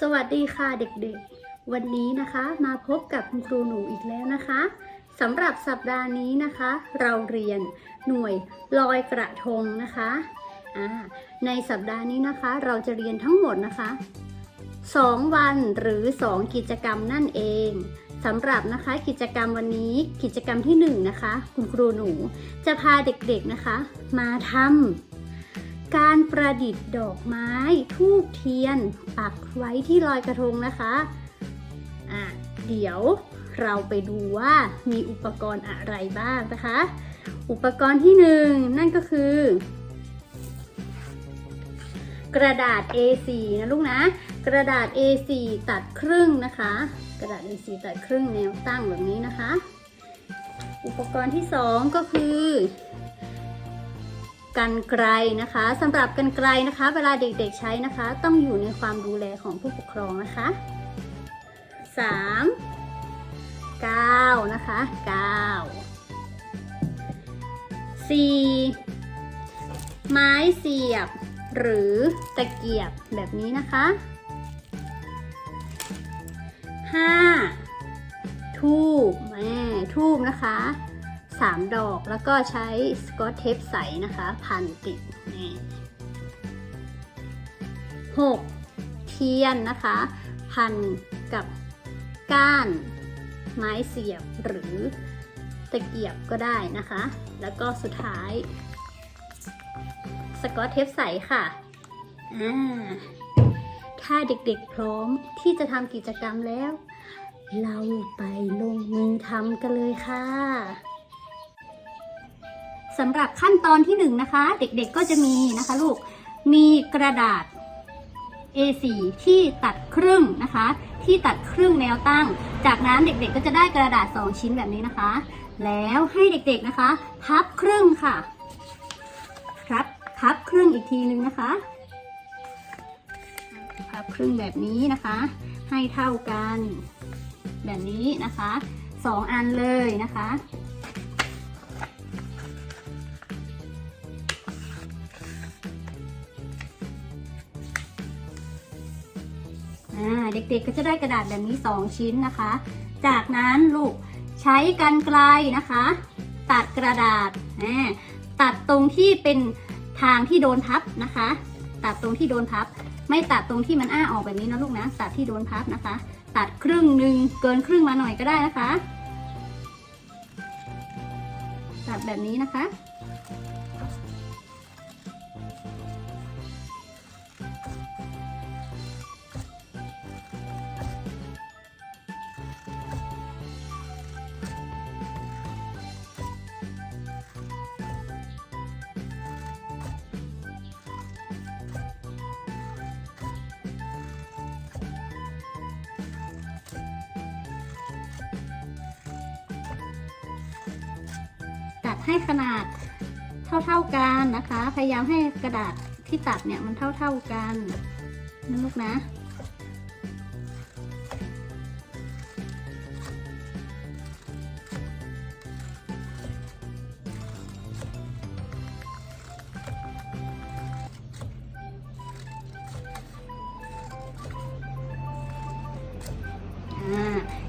สวัสดีค่ะเด็กๆ วันนี้นะคะมาพบกับคุณครูหนูอีกแล้วนะคะสำหรับสัปดาห์นี้นะคะ เราเรียนหน่วยลอยกระทงนะคะอ่าในสัปดาห์นี้นะคะ เราจะเรียนทั้งหมดนะคะ 2 วันหรือ 2 กิจกรรมนั่นเองสำหรับนะคะกิจกรรมวันนี้กิจกรรมที่1นะคะ คุณครูหนูจะพาเด็กๆนะคะ มาทำ การประดิษฐ์ดอกไม้ทูบเทียน ปักไว้ที่ลอยกระทงนะคะอะเดี๋ยวเราไปดูว่ามีอุปกรณ์อะไรบ้างนะคะ อุปกรณ์ที่หนึ่งนั่นก็คือ กระดาษ A4 นะลูกนะ กระดาษ A4 ตัดครึ่งนะคะ กระดาษ A4 ตัดครึ่งแนวตั้งแบบนี้นะคะ อุปกรณ์ที่สองก็คือ กันไกลนะคะสำหรับกันไกลนะคะ เวลาเด็กๆใช้นะคะ ต้องอยู่ในความดูแลของผู้ปกครองนะคะสามก้านะคะเก้าสี่ไม้เสียบ หรือตะเกียบแบบนี้นะคะ 5. ทูบแม่ทูบนะคะ 3 ดอกแล้วก็ใช้สกอตเทปใสนะคะ พันติดนี่ 6. เทียนนะคะ พันกับก้าน ไม้เสียบหรือตะเกียบก็ได้นะคะ แล้วก็สุดท้าย สกอตเทปใสค่ะอ่าถ้าเด็กๆพร้อมที่จะทำกิจกรรมแล้ว เราไปลงมือทำกันเลยค่ะ สำหรับขั้นตอนที่หนึ่งนะคะ เด็กๆก็จะมีนะคะลูกมีกระดาษ A4 ที่ตัดครึ่งนะคะ ที่ตัดครึ่งแนวตั้ง จากนั้นเด็กๆก็จะได้กระดาษ 2 ชิ้นแบบนี้นะคะ แล้วให้เด็กๆนะคะ พับครึ่งค่ะครับพับครึ่งอีกทีนึงนะคะ พับครึ่งแบบนี้นะคะ ให้เท่ากัน แบบนี้นะคะสองอันเลยนะคะ เด็กๆก็จะได้กระดาษแบบนี้ 2 ชิ้นนะคะ จากนั้นลูกใช้กันไกลนะคะ ตัดกระดาษตัดตรงที่เป็นทางที่โดนพับนะคะ ตัดตรงที่โดนพับ ไม่ตัดตรงที่มันอ้าออกแบบนี้นะลูกนะตัดที่โดนพับนะคะ ตัดครึ่งหนึ่งเกินครึ่งมาหน่อยก็ได้นะคะ ตัดแบบนี้นะคะ ให้ขนาดเท่าๆกันนะคะ พยายามให้กระดาษที่ตัดเนี่ยมันเท่าๆกันนะลูกนะ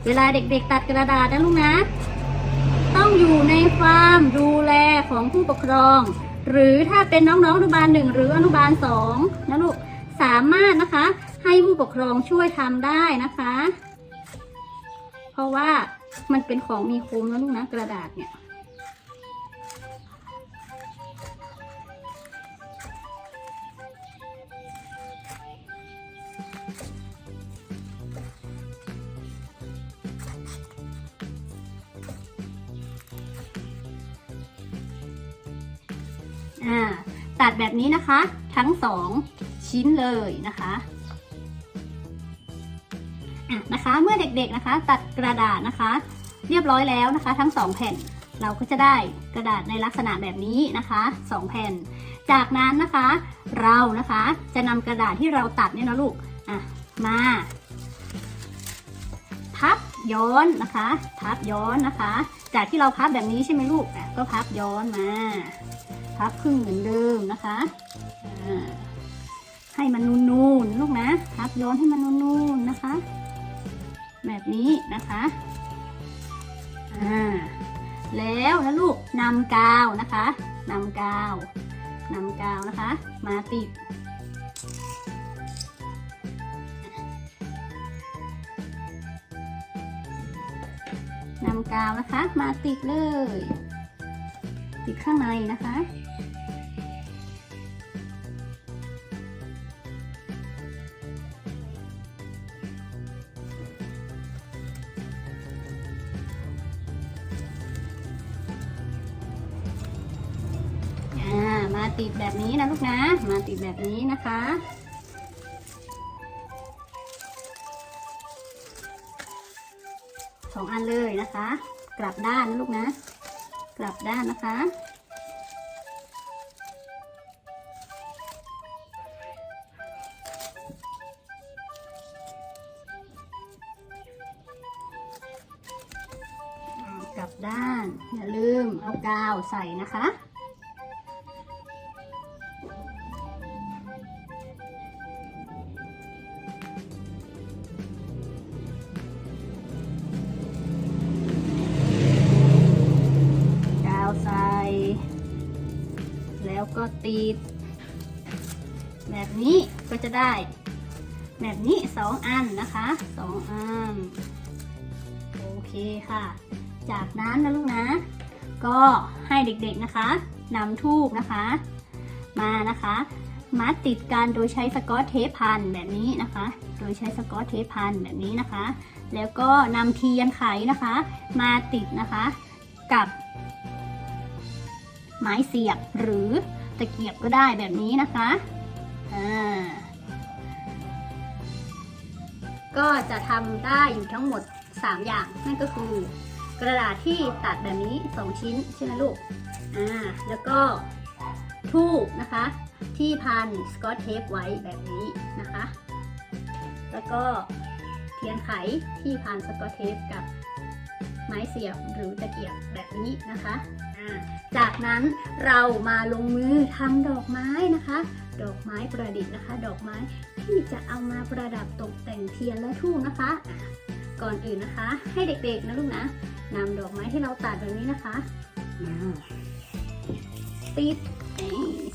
เวลาเด็กๆตัดกระดาษนะลูกนะ อยู่ในฟาร์มดูแลของผู้ปกครอง หรือถ้าเป็นน้องๆอนุบาลหนึ่งหรืออนุบาลสองนะลูกสามารถนะคะ ให้ผู้ปกครองช่วยทำได้นะคะ เพราะว่ามันเป็นของมีคมนะลูกนะกระดาษเนี่ย ตัดแบบนี้นะคะ ทั้งสองชิ้นเลยนะคะอะนะคะ เมื่อเด็กๆนะคะ ตัดกระดาษนะคะ เรียบร้อยแล้วนะคะ ทั้งสองแผ่นเราก็จะได้กระดาษในลักษณะแบบนี้นะคะสองแผ่น จากนั้นนะคะ เรานะคะจะนำกระดาษที่เราตัดเนี่ยนะลูกอะมาพับย้อนนะคะ พับย้อนนะคะ จากที่เราพับแบบนี้ใช่ไหมลูกอะก็พับย้อนมา พับครึ่งเหมือนเดิมนะคะให้มันนูนๆลูกนะพักย้อนให้มันนูนๆนะคะ แบบนี้นะคะอ่าแล้วนะลูกนำกาวนะคะนำกาวนำกาวนะคะ มาติดนำกาวนะคะ มาติดเลย ติดข้างในนะคะ ติดแบบนี้นะลูกนะ มาติดแบบนี้นะคะ สองอันเลยนะคะ กลับด้านนะลูกนะ กลับด้านนะคะกลับด้านอย่าลืมเอากาวใส่นะคะ ติดแบบนี้ก็จะได้ แบบนี้สองอันนะคะสองอัน โอเคค่ะ จากนั้นนะลูกนะ ก็ให้เด็กๆนะคะนำทูบนะคะ มานะคะ มัดติดกันโดยใช้สกอตเทปพันแบบนี้นะคะ โดยใช้สกอตเทปพันแบบนี้นะคะ แล้วก็นำเทียนไขนะคะ มาติดนะคะกับไม้เสียบหรือ ตะเกียบก็ได้แบบนี้นะคะอ่าก็จะทำได้อยู่ทั้งหมด 3 อย่าง นั่นก็คือกระดาษที่ตัดแบบนี้ 2 ชิ้นใช่ไหมลูกอ่าแล้วก็ทูบนะคะ ที่พันสกอตเทปไว้แบบนี้นะคะ แล้วก็เทียนไขที่พันสกอตเทปกับ ไม้เสียบหรือตะเกียบแบบนี้นะคะ จากนั้นเรามาลงมือทำดอกไม้นะคะ ดอกไม้ประดิษฐ์นะคะ ดอกไม้ที่จะเอามาประดับตกแต่งเทียนและทูบนะคะ ก่อนอื่นนะคะ ให้เด็กๆนะลูกนะนำดอกไม้ที่เราตัดแบบนี้นะคะติด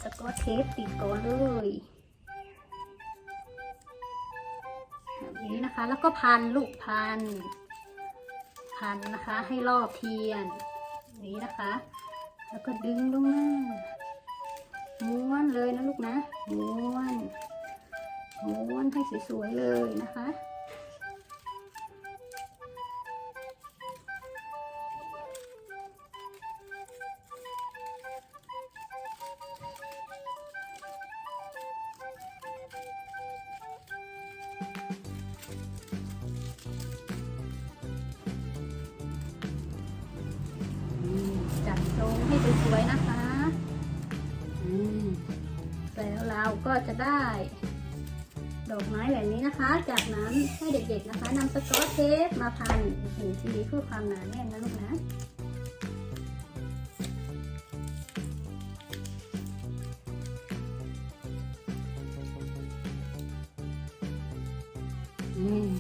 สกอตเทปติดก่อนเลยแบบนี้นะคะ แล้วก็พันลูกพัน พันนะคะ ให้รอบเทียนนี้นะคะ แล้วก็ดึงลงมาม้วนเลยนะลูกนะม้วนม้วนให้สวยๆเลยนะคะ แล้วเราก็จะได้ ดอกไม้แบบนี้นะคะ จากนั้นให้เด็กๆนะคะนำสกอตเทปมาพันอีกหนึ่งทีเพื่อความหนาแน่นนะลูกนะอืม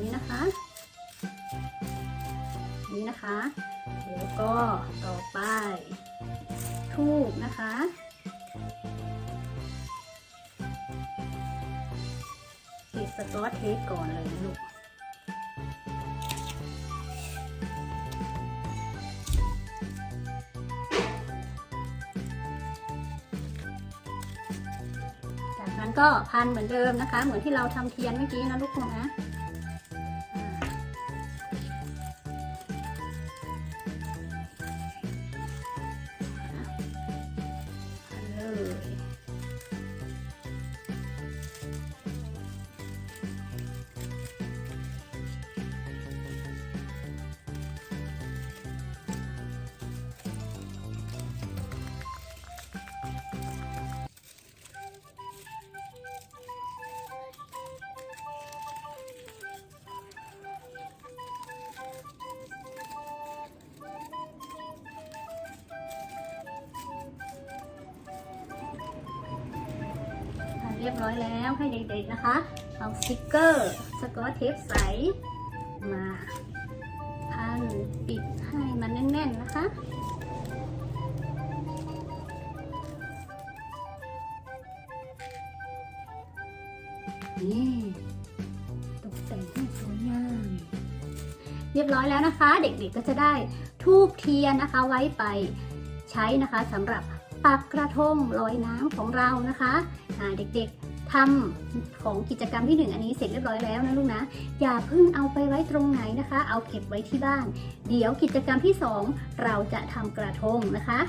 นี่นะคะ นี้นะคะ แล้วก็ต่อไปทูบนะคะ สกอตเทปก่อนเลยนะลูกจากนั้นก็พันเหมือนเดิมนะคะ เหมือนที่เราทำเทียนเมื่อกี้นะลูกนะ เรียบร้อยแล้วให้เด็กๆนะคะ เอาสติกเกอร์สกอตเทปใส มาพันปิดให้มันแน่นๆนะคะนี่ตกแต่งให้สวยงามเรียบร้อยแล้วนะคะ เด็กๆก็จะได้ทูบเทียนนะคะไว้ไปใช้นะคะสำหรับ ปักกระทงลอยน้ำของเรานะคะเด็กๆทำของกิจกรรมที่หนึ่งอันนี้เสร็จเรียบร้อยแล้วนะลูกนะ อย่าเพิ่งเอาไปไว้ตรงไหนนะคะ เอาเก็บไว้ที่บ้าน เดี๋ยวกิจกรรมที่สองเราจะทำกระทงนะคะ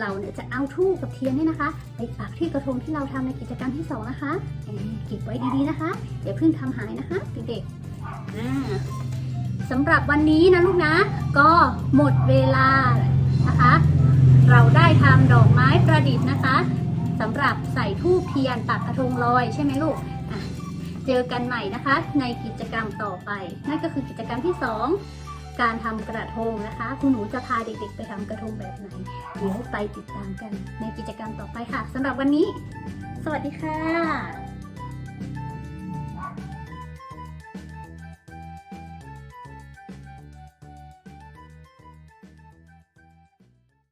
เราเนี่ยจะเอาทูบกับเทียนเนี่ยนะคะ ไปปักที่กระทงที่เราทำในกิจกรรมที่สองนะคะเก็บไว้ดีๆนะคะอย่าเพิ่งทำหายนะคะเด็กๆสำหรับวันนี้นะลูกนะ ก็หมดเวลานะคะ เราได้ทำดอกไม้ประดิษฐ์นะคะสำหรับใส่ทูบเทียนปักกระทงลอยใช่ไหมลูกเจอกันใหม่นะคะ ในกิจกรรมต่อไป นั่นก็คือกิจกรรมที่ 2 การทำกระทงนะคะ คุณหนูจะพาเด็กๆ ไปทำกระทงแบบไหน เดี๋ยวไปติดตามกันในกิจกรรมต่อไปค่ะสำหรับวันนี้ สวัสดีค่ะ